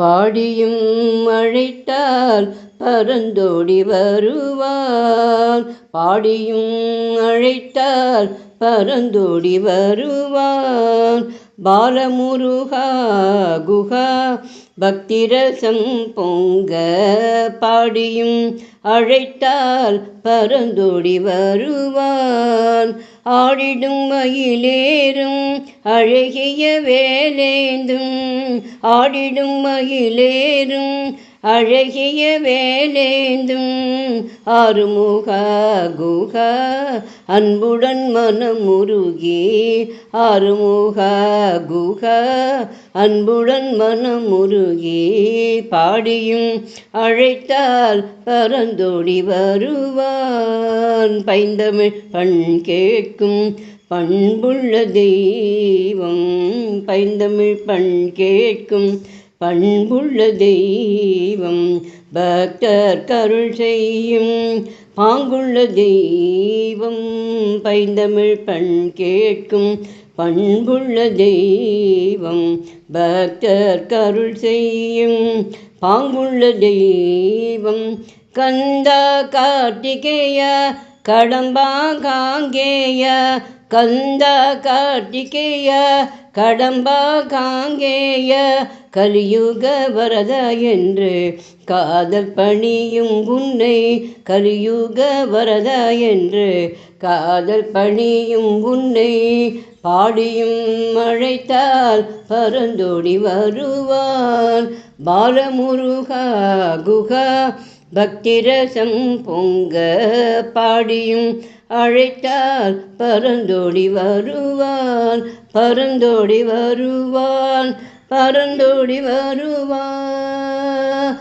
பாடியும் அழைத்தால் பரந்தோடி வருவான் பாடியும் அழைத்தால் பரந்தோடி வருவான் பாலமுருகா குகா பக்திரசம் பொங்க பாடியும் அழைத்தால் பரந்தோடி வருவான். ஆடிடும் மயிலேறும் அழகிய வேலேந்தும் ஆடிடும் மயிலேறும் அழகிய வேலேந்தும் ஆறுமுக குக அன்புடன் மனமுருகி ஆறுமுக குக அன்புடன் மனமுருகி பாடியும் அழைத்தால் பரந்தோடி வருவான். பைந்தமிழ் பண் கேட்கும் பண்புள்ள தெய்வம் பைந்தமிழ் பண் கேட்கும் பண்புள்ள தெய்வம். பக்தர் கருள் செய்யும் பாங்குள்ள தெய்வம். பைந்தமிழ் பண் கேட்கும் பண்புள்ள தெய்வம். பக்தர் கருள் செய்யும் பாங்குள்ள தெய்வம். கந்தா கார்த்திகேய கடம்பா காங்கேய கந்த கார்த்திகேய கடம்பா காங்கேய கலியுக வரத என்று காதல் பணியும் உன்னை கலியுக வரத என்று காதல் பணியும் உன்னை பாடியும் அழைத்தால் பரந்தோடி வருவான். பாலமுருகா குகா பக்திரசம் பொங்க பாடியும் அழைத்தால் பரந்தோடி வருவான் பரந்தோடி வருவான் பரந்தோடி வருவான்.